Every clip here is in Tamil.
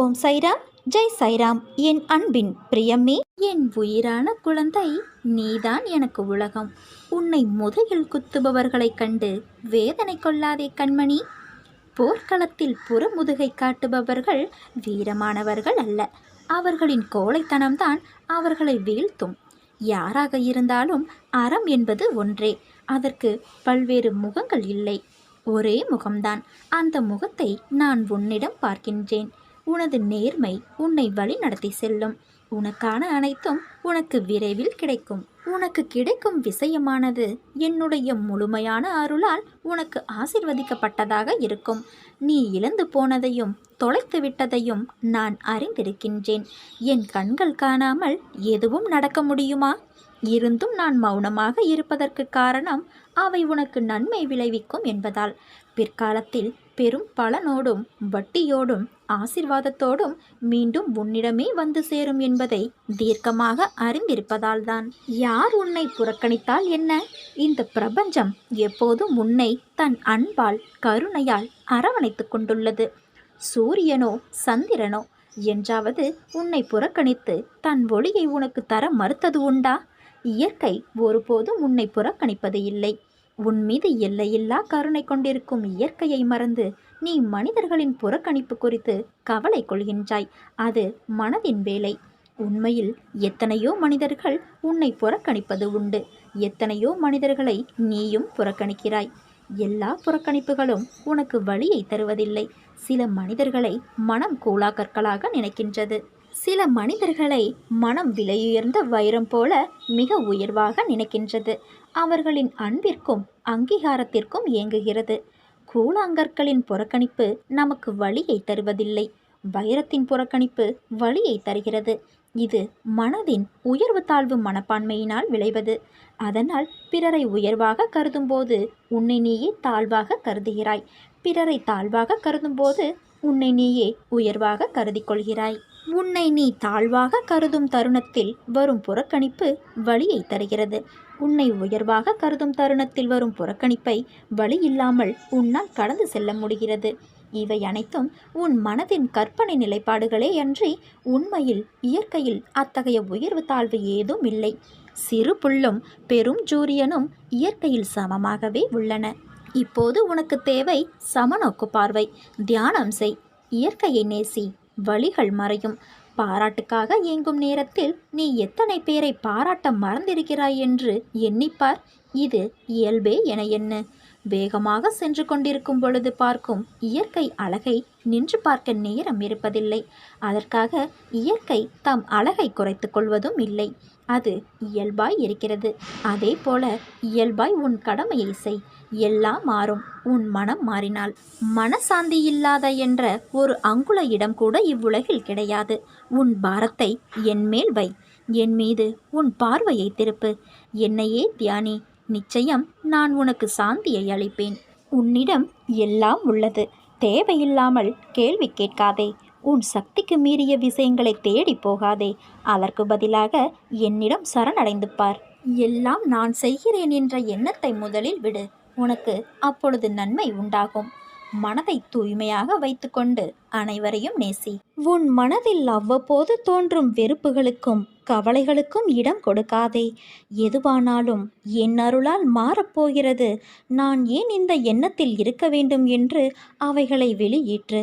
ஓம் சைராம். ஜெய் சைராம். என் அன்பின் பிரியமே என் உயிரான குழந்தை நீதான் எனக்கு உலகம். உன்னை முதுகில் குத்துபவர்களைக் கண்டு வேதனை கொள்ளாதே கண்மணி. போர்க்களத்தில் புறமுதுகை காட்டுபவர்கள் வீரமானவர்கள் அல்ல. அவர்களின் கோழைத்தனம்தான் அவர்களை வீழ்த்தும். யாராக இருந்தாலும் அறம் என்பது ஒன்றே. அதற்கு பல்வேறு முகங்கள் இல்லை. ஒரே முகம்தான். அந்த முகத்தை நான் உன்னிடம் பார்க்கின்றேன். உனது நேர்மை உன்னை வழி நடத்தி செல்லும். உனக்கான அனைத்தும் உனக்கு விரைவில் கிடைக்கும். உனக்கு கிடைக்கும் விஷயமானது என்னுடைய முழுமையான அருளால் உனக்கு ஆசிர்வதிக்கப்பட்டதாக இருக்கும். நீ இழந்து போனதையும் தொலைத்து விட்டதையும் நான் அறிந்திருக்கின்றேன். என் கண்கள் காணாமல் எதுவும் நடக்க முடியுமா? இருந்தும் நான் மௌனமாக இருப்பதற்கு காரணம் அவை உனக்கு நன்மை விளைவிக்கும் என்பதால். பிற்காலத்தில் பெரும் பலனோடும் வட்டியோடும் ஆசிர்வாதத்தோடும் மீண்டும் உன்னிடமே வந்து சேரும் என்பதை தீர்க்கமாக அறிந்திருப்பதால்தான். யார் உன்னை புறக்கணித்தால் என்ன? இந்த பிரபஞ்சம் எப்போதும் உன்னை தன் அன்பால் கருணையால் அரவணைத்துக் கொண்டுள்ளது. சூரியனோ சந்திரனோ என்றாவது உன்னை புறக்கணித்து தன் ஒளியை உனக்கு தர மறுத்தது உண்டா? இயற்கை ஒருபோதும் உன்னை புறக்கணிப்பது இல்லை. உன் மீது எல்லையில்லா கருணை கொண்டிருக்கும் இயற்கையை மறந்து நீ மனிதர்களின் புறக்கணிப்பு குறித்து கவலை கொள்கின்றாய். அது மனதின் வேலை. உண்மையில் எத்தனையோ மனிதர்கள் உன்னை புறக்கணிப்பது உண்டு. எத்தனையோ மனிதர்களை நீயும் புறக்கணிக்கிறாய். எல்லா புறக்கணிப்புகளும் உனக்கு வழியை தருவதில்லை. சில மனிதர்களை மனம் கூழாக்கற்களாக நினைக்கின்றது. சில மனிதர்களை மனம் விலையுயர்ந்த வைரம் போல மிக உயர்வாக நினைக்கின்றது. அவர்களின் அன்பிற்கும் அங்கீகாரத்திற்கும் இயங்குகிறது கூழாங்கற்களின் புறக்கணிப்பு நமக்கு வழியை தருவதில்லை. வைரத்தின் புறக்கணிப்பு வழியை தருகிறது. இது மனதின் உயர்வு தாழ்வு மனப்பான்மையினால் விளைவது. அதனால் பிறரை உயர்வாக கருதும்போது உன்னை நீயே தாழ்வாக கருதுகிறாய். பிறரை தாழ்வாக கருதும்போது உன்னை நீயே உயர்வாக கருதி கொள்கிறாய் உன்னை நீ தாழ்வாக கருதும் தருணத்தில் வரும் புறக்கணிப்பு வழியை தருகிறது. உன்னை உயர்வாக கருதும் தருணத்தில் வரும் புறக்கணிப்பை வழி இல்லாமல் உன்னால் கடந்து செல்ல முடிகிறது. இவை அனைத்தும் உன் மனதின் கற்பனை நிலைப்பாடுகளே அன்றி உண்மையில் இயற்கையில் அத்தகைய உயர்வு தாழ்வு ஏதும் இல்லை. சிறு புல்லும் பெரும் ஜூரியனும் இயற்கையில் சமமாகவே உள்ளன. இப்போது உனக்கு தேவை சமநோக்கு பார்வை. தியானம் செய். இயற்கையை நேசி. வழிகள் மறையும். பாராட்டுக்காக இயங்கும் நேரத்தில் நீ எத்தனை பேரை பாராட்ட மறந்திருக்கிறாய் என்று எண்ணிப்பார். இது இயல்பே என என்ன? வேகமாக சென்று கொண்டிருக்கும் பொழுது பார்க்கும் இயற்கை அழகை நின்று பார்க்க நேரம் இருப்பதில்லை. அதற்காக இயற்கை தம் அழகை குறைத்து கொள்வதும் இல்லை. அது இயல்பாய் இருக்கிறது. அதே போல இயல்பாய் உன் கடமையை செய். எல்லாம் மாறும். உன் மனம் மாறினால். மனசாந்தி இல்லாத என்ற ஒரு அங்குல இடம் கூட இவ்வுலகில் கிடையாது. உன் பாரத்தை என்மேல் வை. என் மீது உன் பார்வையை திருப்பு. என்னையே தியானி. நிச்சயம் நான் உனக்கு சாந்தியை அளிப்பேன். உன்னிடம் எல்லாம் உள்ளது. தேவையில்லாமல் கேள்வி கேட்காதே. உன் சக்திக்கு மீறிய விஷயங்களை தேடி போகாதே. அதற்கு பதிலாக என்னிடம் சரணடைந்து பார். எல்லாம் நான் செய்கிறேன் என்ற எண்ணத்தை முதலில் விடு. உனக்கு அப்பொழுது நன்மை உண்டாகும். மனதை தூய்மையாக வைத்துக்கொண்டு அனைவரையும் நேசி. உன் மனதில் அவ்வப்போது தோன்றும் வெறுப்புகளுக்கும் கவலைகளுக்கும் இடம் கொடுக்காதே. எதுவானாலும் என் அருளால் மாறப்போகிறது. நான் ஏன் இந்த எண்ணத்தில் இருக்க வேண்டும் என்று அவைகளை வெளியேற்று.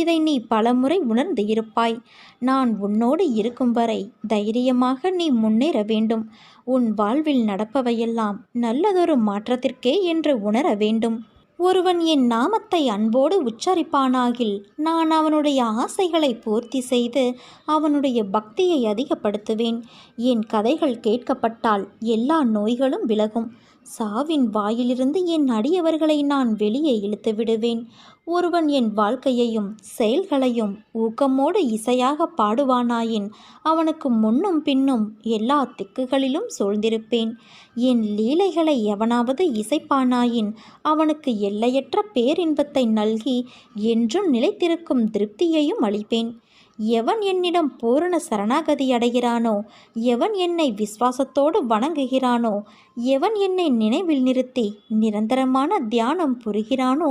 இதை நீ பலமுறை உணர்ந்து இருப்பாய். நான் உன்னோடு இருக்கும் வரை தைரியமாக நீ முன்னேற வேண்டும். உன் வாழ்வில் நடப்பவையெல்லாம் நல்லதொரு மாற்றத்திற்கே என்று உணர வேண்டும். ஒருவன் என் நாமத்தை அன்போடு உச்சரிப்பானாகில் நான் அவனுடைய ஆசைகளை பூர்த்தி செய்து அவனுடைய பக்தியை அதிகப்படுத்துவேன். என் கதைகள் கேட்கப்பட்டால் எல்லா நோய்களும் விலகும். சாவின் வாயிலிருந்து என் அடியவர்களை நான் வெளியே இழுத்து விடுவேன். ஒருவன் என் வாழ்க்கையையும் செயல்களையும் ஊக்கமோடு இசையாக பாடுவானாயின் அவனுக்கு முன்னும் பின்னும் எல்லா திக்குகளிலும் சூழ்ந்திருப்பேன். என் லீலைகளை எவனாவது இசைப்பானாயின் அவனுக்கு எல்லையற்ற பேரின்பத்தை நல்கி என்றும் நிலைத்திருக்கும் திருப்தியையும் அளிப்பேன். எவன் என்னிடம் பூரண சரணாகதி அடைகிறானோ எவன் என்னை விசுவாசத்தோடு வணங்குகிறானோ எவன் என்னை நினைவில் நிறுத்தி நிரந்தரமான தியானம் புரிகிறானோ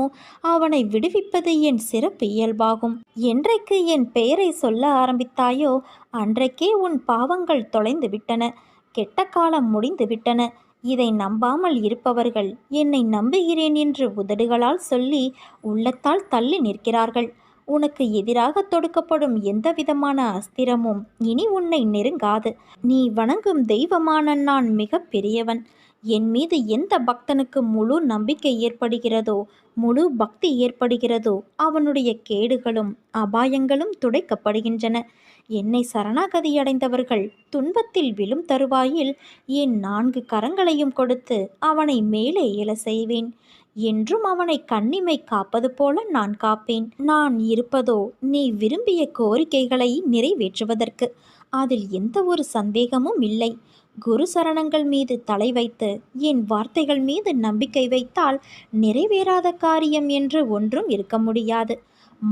அவனை விடுவிப்பது என் சிறப்பு இயல்பாகும். என்றைக்கு என் பெயரை சொல்ல ஆரம்பித்தாயோ அன்றைக்கே உன் பாவங்கள் தொலைந்து விட்டன. கெட்ட காலம் முடிந்து விட்டன. இதை நம்பாமல் இருப்பவர்கள் என்னை நம்புகிறேன் என்று உதடுகளால் சொல்லி உள்ளத்தால் தள்ளி நிற்கிறார்கள். உனக்கு எதிராக தொடுக்கப்படும் எந்த விதமான அஸ்திரமும் இனி உன்னை நெருங்காது. நீ வணங்கும் தெய்வமான நான் மிக பெரியவன். என் மீது எந்த பக்தனுக்கு முழு நம்பிக்கை ஏற்படுகிறதோ முழு பக்தி ஏற்படுகிறதோ அவனுடைய கேடுகளும் அபாயங்களும் துடைக்கப்படுகின்றன. என்னை சரணாகதி அடைந்தவர்கள் துன்பத்தில் விழும் தருவாயில் என் நான்கு கரங்களையும் கொடுத்து அவனை மேலே எழ செய்வேன். என்றும் அவனை கண்ணிமை காப்பது போல நான் காப்பேன். நான் இருப்பதோ நீ விரும்பிய கோரிக்கைகளை நிறைவேற்றுவதற்கு. அதில் எந்த ஒரு சந்தேகமும் இல்லை. குரு சரணங்கள் மீது தலை வைத்து என் வார்த்தைகள் மீது நம்பிக்கை வைத்தால் நிறைவேறாத காரியம் என்று ஒன்றும் இருக்க முடியாது.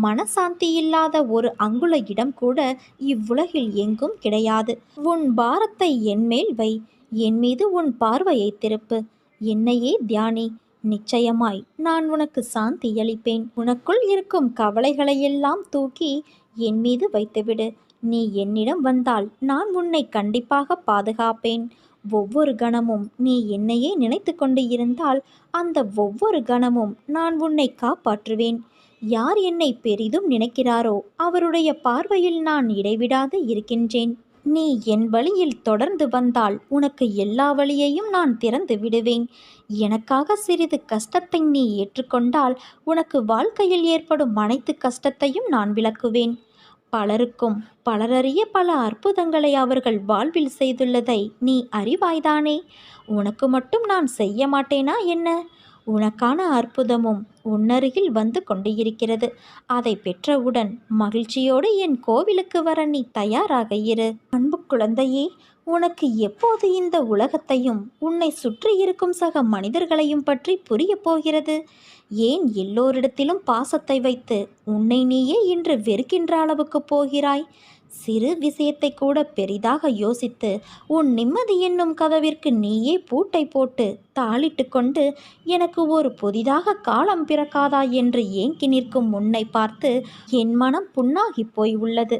மனசாந்தி இல்லாத ஒரு அங்குல இடம் கூட இவ்வுலகில் எங்கும் கிடையாது. உன் பாரத்தை என்மேல் வை. என் மீது உன் பார்வையை திருப்பு. என்னையே தியானி. நிச்சயமாய் நான் உனக்கு சாந்தி அளிப்பேன். உனக்குள் இருக்கும் கவலைகளையெல்லாம் தூக்கி என் மீது வைத்துவிடு. நீ என்னிடம் வந்தால் நான் உன்னை கண்டிப்பாக பாதுகாப்பேன். ஒவ்வொரு கணமும் நீ என்னையே நினைத்து கொண்டு இருந்தால் அந்த ஒவ்வொரு கணமும் நான் உன்னை காப்பாற்றுவேன். யார் என்னை பெரிதும் நினைக்கிறாரோ அவருடைய பார்வையில் நான் இடைவிடாது இருக்கின்றேன். நீ என் வழியில் தொடர்ந்து வந்தால் உனக்கு எல்லா வழியையும் நான் திறந்து விடுவேன். எனக்காக சிறிது கஷ்டத்தை நீ ஏற்றுக்கொண்டால் உனக்கு வாழ்க்கையில் ஏற்படும் அனைத்து கஷ்டத்தையும் நான் விளக்குவேன். பலருக்கும் பலரறிய பல அற்புதங்களை அவர்கள் வாழ்வில் செய்துள்ளதை நீ அறிவாய்தானே? உனக்கு மட்டும் நான் செய்ய மாட்டேனா என்ன? உனக்கான அற்புதமும் உன்னருகில் வந்து கொண்டு இருக்கிறது அதை பெற்றவுடன் மகிழ்ச்சியோடு என் கோவிலுக்கு வர நீ தயாராக இரு. அன்பு குழந்தையே உனக்கு எப்போது இந்த உலகத்தையும் உன்னை சுற்றி இருக்கும் சக மனிதர்களையும் பற்றி புரியப் போகிறது? ஏன் எல்லோரிடத்திலும் பாசத்தை வைத்து உன்னை நீயே இன்று வெறுக்கின்ற அளவுக்கு போகிறாய்? சிறு விஷயத்தை கூட பெரிதாக யோசித்து உன் நிம்மதி என்னும் கதவிற்கு நீயே பூட்டை போட்டு தாளிட்டு கொண்டு எனக்கு ஒரு புதிதாக காலம் பிறக்காதா? என்று ஏங்கி நிற்கும் உன்னை பார்த்து என் மனம் புண்ணாகி போய் உள்ளது.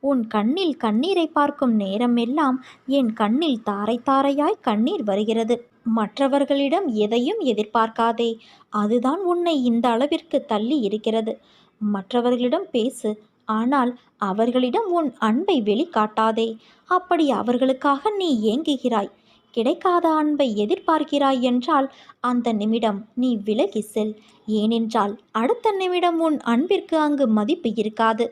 உன் கண்ணில் கண்ணீரை பார்க்கும் நேரமெல்லாம் என் கண்ணில் தாரை தாரையாய் கண்ணீர் வருகிறது. மற்றவர்களிடம் எதையும் எதிர்பார்க்காதே. அதுதான் உன்னை இந்த அளவிற்கு தள்ளி இருக்கிறது. மற்றவர்களிடம் பேசு. ஆனால் அவர்களிடம் உன் அன்பை வெளிக்காட்டாதே. அப்படி அவர்களுக்காக நீ ஏங்குகிறாய். கிடைக்காத அன்பை எதிர்பார்க்கிறாய் என்றால் அந்த நிமிடம் நீ விலகி செல். ஏனென்றால் அடுத்த நிமிடம் உன் அன்பிற்கு அங்கு மதிப்பு இருக்காது.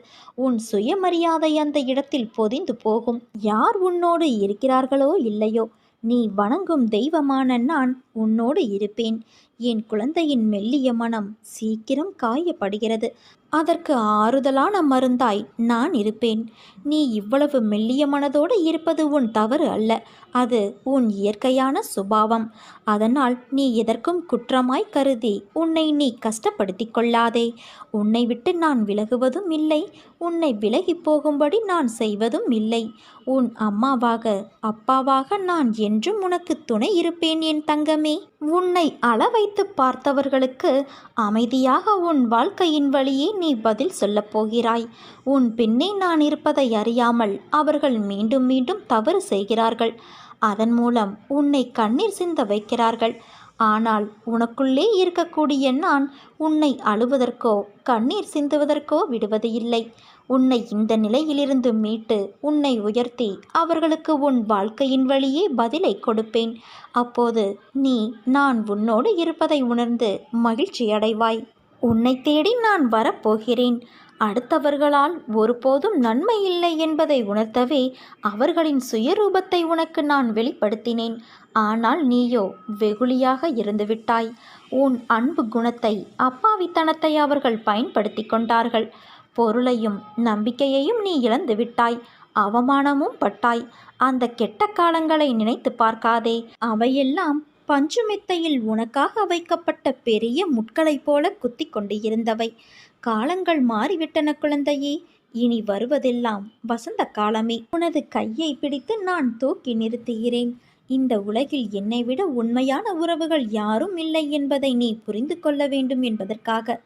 உன் சுயமரியாதை அந்த இடத்தில் பொதிந்து போகும். யார் உன்னோடு இருக்கிறார்களோ இல்லையோ நீ வணங்கும் தெய்வமான நான் உன்னோடு இருப்பேன். என் குழந்தையின் மெல்லிய மனம் சீக்கிரம் காயப்படுகிறது. அதற்கு ஆறுதலான மருந்தாய் நான் இருப்பேன். நீ இவ்வளவு மெல்லிய மனதோடு இருப்பது உன் தவறு அல்ல. அது உன் இயற்கையான சுபாவம். அதனால் நீ எதற்கும் குற்றமாய் கருதி உன்னை நீ கஷ்டப்படுத்திக் கொள்ளாதே. உன்னை விட்டு நான் விலகுவதும் இல்லை. உன்னை விலகி போகும்படி நான் செய்வதும் இல்லை. உன் அம்மாவாக அப்பாவாக நான் என்றும் உனக்கு துணை இருப்பேன் என் தங்கமே. உன்னை அளவைத்து பார்த்தவர்களுக்கு அமைதியாக உன் வாழ்க்கையின் வழியே நீ பதில் சொல்லப் போகிறாய். உன் பின்னே நான் இருப்பதை அறியாமல் அவர்கள் மீண்டும் மீண்டும் தவறு செய்கிறார்கள். அதன் மூலம் உன்னை கண்ணீர் சிந்த வைக்கிறார்கள். ஆனால் உனக்குள்ளே இருக்கக்கூடிய நான் உன்னை அழுவதற்கோ கண்ணீர் சிந்துவதற்கோ விடுவது இல்லை உன்னை இந்த நிலையிலிருந்து மீட்டு உன்னை உயர்த்தி அவர்களுக்கு உன் வாழ்க்கையின் வழியே பதிலை கொடுப்பேன். அப்போது நீ நான் உன்னோடு இருப்பதை உணர்ந்து மகிழ்ச்சி அடைவாய். உன்னை தேடி நான் வரப்போகிறேன். அடுத்தவர்களால் ஒருபோதும் நன்மை இல்லை என்பதை உணர்த்தவே அவர்களின் சுயரூபத்தை உனக்கு நான் வெளிப்படுத்தினேன். ஆனால் நீயோ வெகுளியாக இருந்துவிட்டாய். உன் அன்பு குணத்தை அப்பாவித்தனத்தை அவர்கள் பயன்படுத்தி கொண்டார்கள். பொருளையும் நம்பிக்கையையும் நீ இழந்து விட்டாய். அவமானமும் பட்டாய். அந்த கெட்ட காலங்களை நினைத்து பார்க்காதே. அவையெல்லாம் பஞ்சுமெத்தையில் உனக்காக வைக்கப்பட்ட பெரிய முட்களைப் போல குத்தி கொண்டு இருந்தவை. காலங்கள் மாறிவிட்டன குழந்தையே. இனி வருவதெல்லாம் வசந்த காலமே. உனது கையை பிடித்து நான் தூக்கி நிறுத்துகிறேன். இந்த உலகில் என்னை விட உண்மையான உறவுகள் யாரும் இல்லை என்பதை நீ புரிந்து கொள்ள வேண்டும் என்பதற்காக.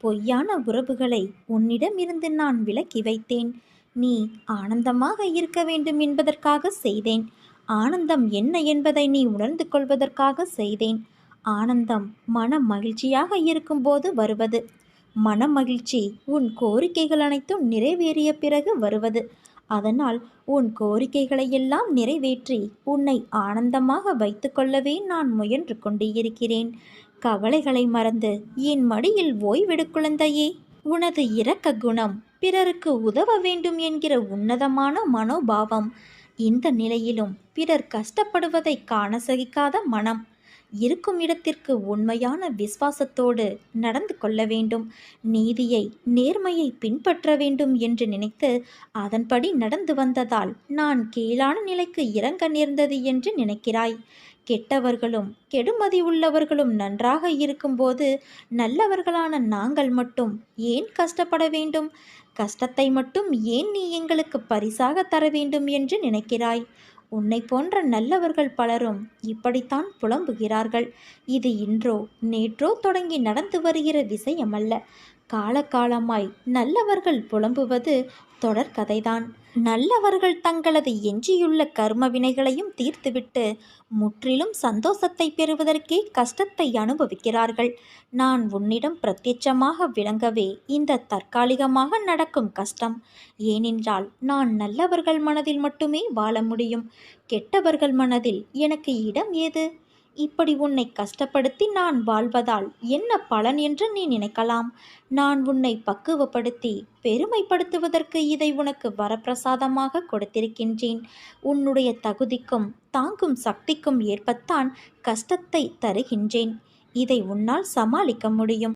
பொய்யான உறவுகளை உன்னிடமிருந்து நான் விலக்கி வைத்தேன். நீ ஆனந்தமாக இருக்க வேண்டும் என்பதற்காக செய்தேன். ஆனந்தம் என்ன என்பதை நீ உணர்ந்து கொள்வதற்காக செய்தேன். ஆனந்தம் மன மகிழ்ச்சியாக இருக்கும்போது வருவது. மன மகிழ்ச்சி உன் கோரிக்கைகள் அனைத்தும் நிறைவேறிய பிறகு வருவது. அதனால் உன் கோரிக்கைகளை எல்லாம் நிறைவேற்றி உன்னை ஆனந்தமாக வைத்துக்கொள்ளவே நான் முயன்று கொண்டு இருக்கிறேன். கவலைகளை மறந்து என் மடியில் ஓய்வெடு குழந்தையே. உனது இரக்க குணம் பிறருக்கு உதவ வேண்டும் என்கிற உன்னதமான மனோபாவம். இந்த நிலையிலும் பிறர் கஷ்டப்படுவதை காண சகிக்காத மனம். இருக்கும் இடத்திற்கு உண்மையான விசுவாசத்தோடு நடந்து கொள்ள வேண்டும். நீதியை நேர்மையை பின்பற்ற வேண்டும் என்று நினைத்து அதன்படி நடந்து வந்ததால் நான் கீழான நிலைக்கு இறங்க நேர்ந்தது என்று நினைக்கிறாய். கெட்டவர்களும் கெடுமதி உள்ளவர்களும் நன்றாக இருக்கும்போது நல்லவர்களான நாங்கள் மட்டும் ஏன் கஷ்டப்பட வேண்டும்? கஷ்டத்தை மட்டும் ஏன் நீ எங்களுக்கு பரிசாக தர வேண்டும் என்று நினைக்கிறாய்? உன்னை போன்ற நல்லவர்கள் பலரும் இப்படித்தான் புலம்புகிறார்கள். இது இன்றோ நேற்றோ தொடங்கி நடந்து வருகிற விஷயமல்ல. காலகாலமாய் நல்லவர்கள் புலம்புவது தொடர்கதைதான். நல்லவர்கள் தங்களது எஞ்சியுள்ள கர்ம வினைகளையும் தீர்த்துவிட்டு முற்றிலும் சந்தோஷத்தை பெறுவதற்கே கஷ்டத்தை அனுபவிக்கிறார்கள். நான் உன்னிடம் பிரத்யட்சமாக விளங்கவே இந்த தற்காலிகமாக நடக்கும் கஷ்டம். ஏனென்றால் நான் நல்லவர்கள் மனதில் மட்டுமே வாழ முடியும். கெட்டவர்கள் மனதில் எனக்கு இடம் ஏது? இப்படி உன்னை கஷ்டப்படுத்தி நான் வாழ்வதால் என்ன பலன் என்று நீ நினைக்கலாம். நான் உன்னை பக்குவப்படுத்தி பெருமைப்படுத்துவதற்கு இதை உனக்கு வரப்பிரசாதமாக கொடுத்திருக்கின்றேன். உன்னுடைய தகுதிக்கும் தாங்கும் சக்திக்கும் ஏற்பத்தான் கஷ்டத்தை தருகின்றேன். இதை உன்னால் சமாளிக்க முடியும்.